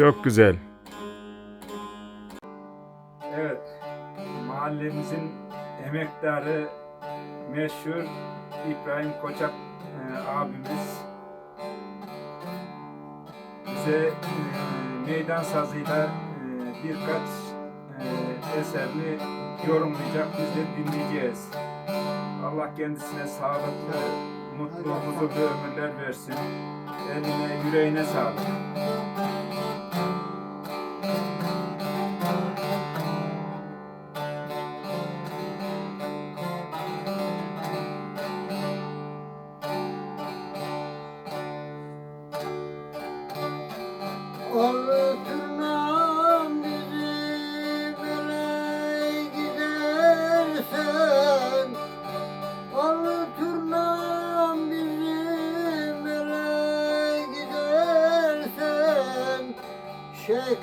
Çok güzel. Evet, mahallemizin emektarı meşhur İbrahim Koçak e, abimiz bize e, meydan sazıyla e, birkaç e, eserini yorumlayacak, biz de dinleyeceğiz. Allah kendisine sağlıklı, mutlu, huzurlu ömürler versin. Eline, yüreğine sağlık.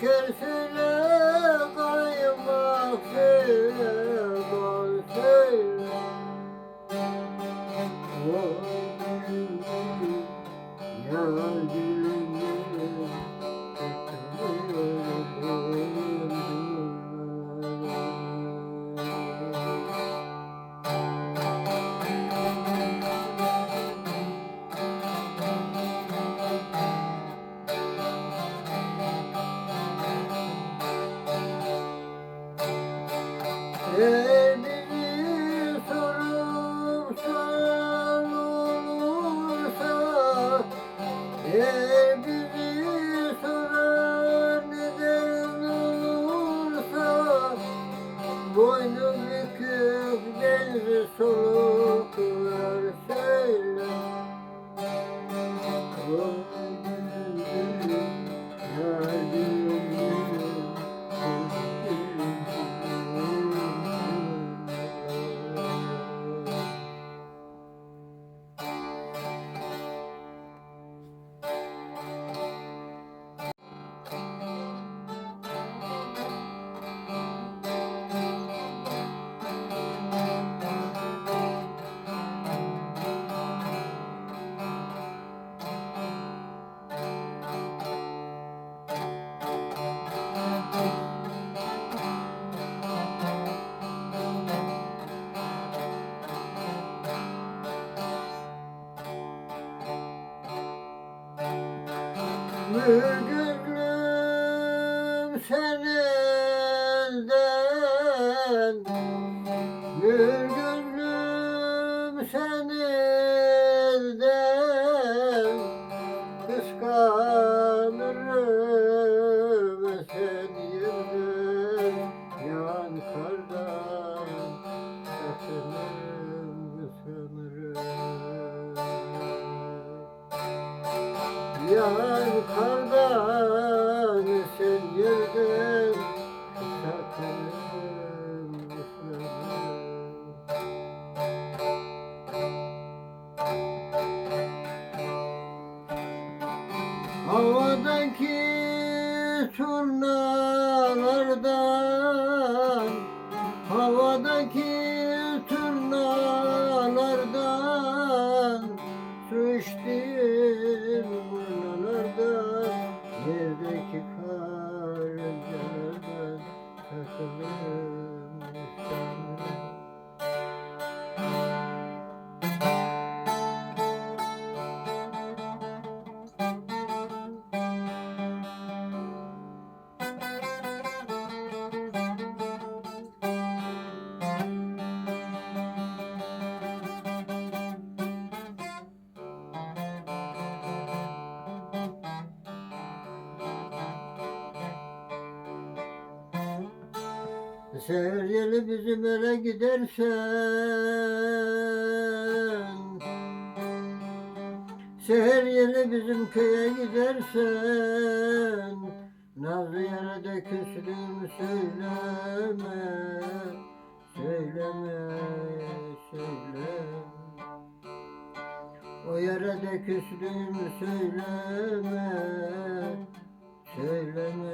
كل في Cool. Senelden Mügüllüm senelden 浮かんだ yeli bizim ele gidersen. Seher yeli bizim köye gidersen. Nazlı yere de küslüğümü söyleme. Söyleme, söyleme O yere de küslüğümü söyleme. Söyleme,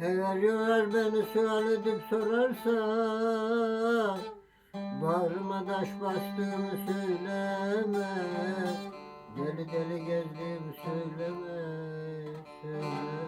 Eğer yar beni sual edip sorarsa Bağrıma taş bastığımı söyleme Deli deli gezdiğimi söyleme, söyleme.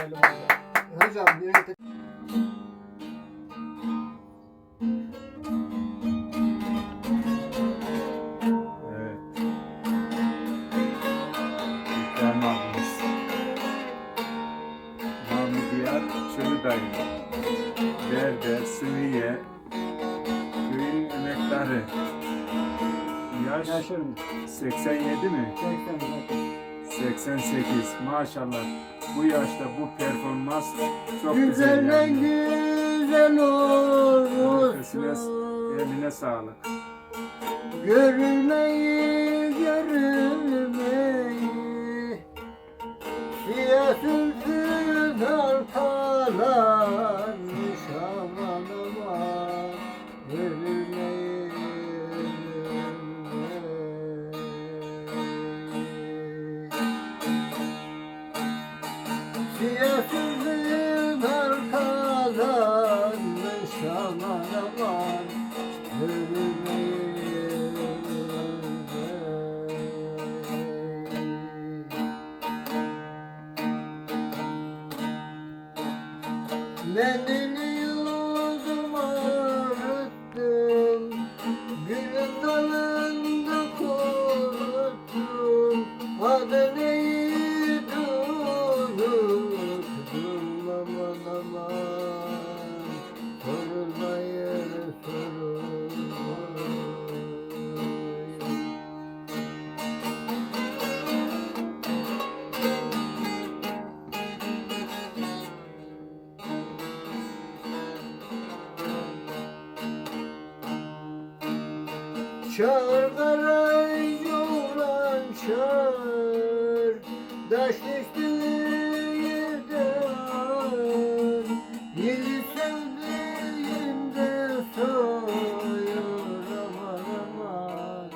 söyleyelim hocam. Çölü Dayı. Berde, Sıviye, köyün emektarı. Yaş Yaşarım. 87 mi? 88. Maşallah. Bu yaşta bu performans çok güzel. Güzelle yani. güzel olursun. eline sağlık. Görülmeyi Madonna. Çağır garajı olan çağır Daş düştü yerde ağır Yeni sevdiğimde soyur aman aman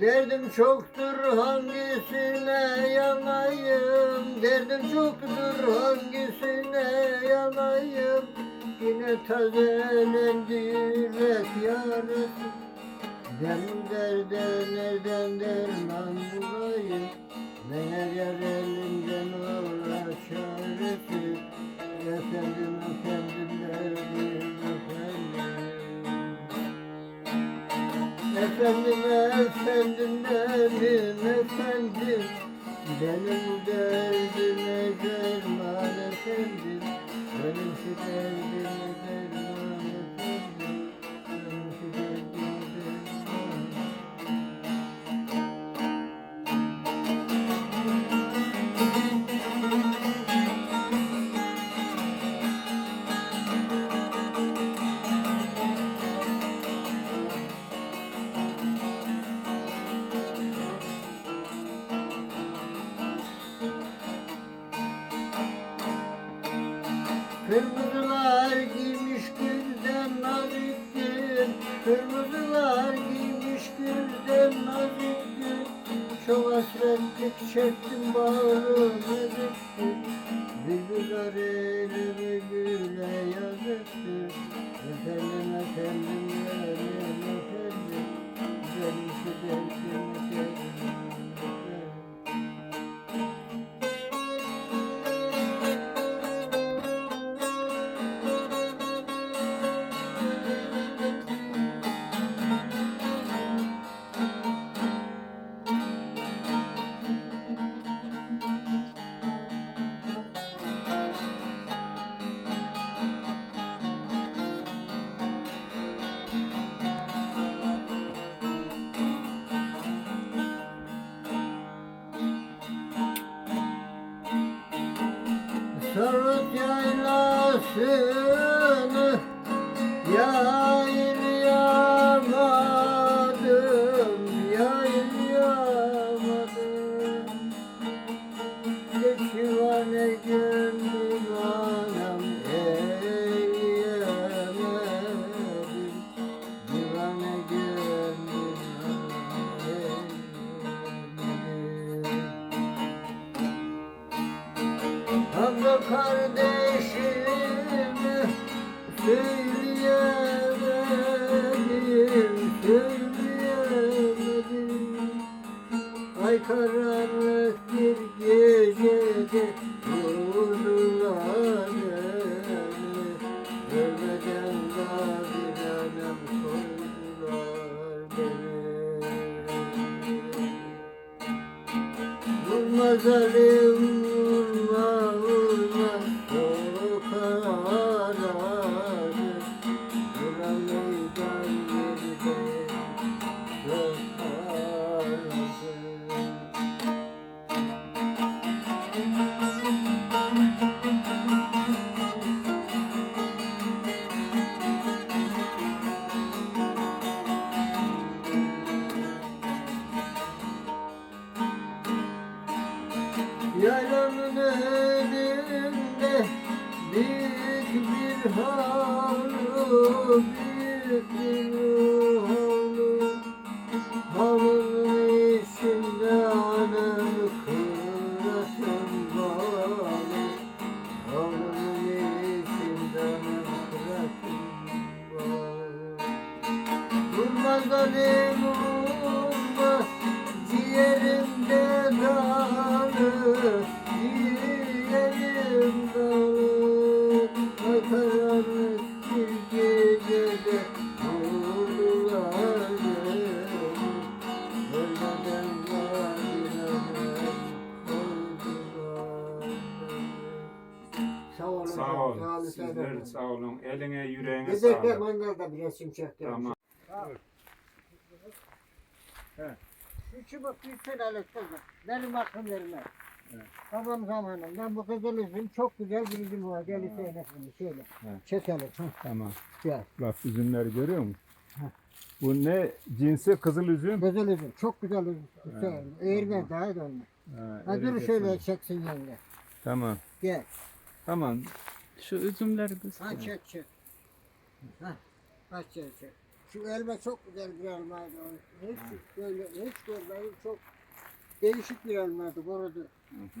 Derdim çoktur hangisine yanayım? Derdim çoktur hangisine yanayım? Yine tazelendi yürek yarısı benim derde nereden derman bulayım? Meğer yar elimden ola çaresi Efendim efendim derdim efendim Efendim efendim. Benim efendim Benim derdime derman efendim. Benim şu derdime Kırmızılar giymiş gülden naziktir Çok hasretlik çektim bağrım eziktir Bülbüller elimi Hey. Söyleyemedim, söyleyemedim. Ay karanlık büyük bir Eline yüreğine Bir de sağlık. mangalda bir resim çektim. Tamam. Şu çubuk bir senelik kızım. Benim aklım vermez. Evet. Tamam zamanım. Ben bu kızıl üzüm çok güzel bir üzüm var. Gel seyretsin şöyle. Evet. Çekelim. Hı, Tamam. Gel. Bak üzümleri görüyor musun? Bu ne cinsi kızıl üzüm? Kızıl üzüm. Çok güzel üzüm. Güzel. Eğirme daha dönme. Ha, Ha dur erecek şöyle çeksin yenge. Tamam. Gel. Tamam. Şu üzümleri de Ha çek çek. Ha. Ha çek çek. Şu elma çok güzel bir elmaydı. o. Hiç böyle hiç görmedim çok değişik bir elmaydı kurudu. Hı hı.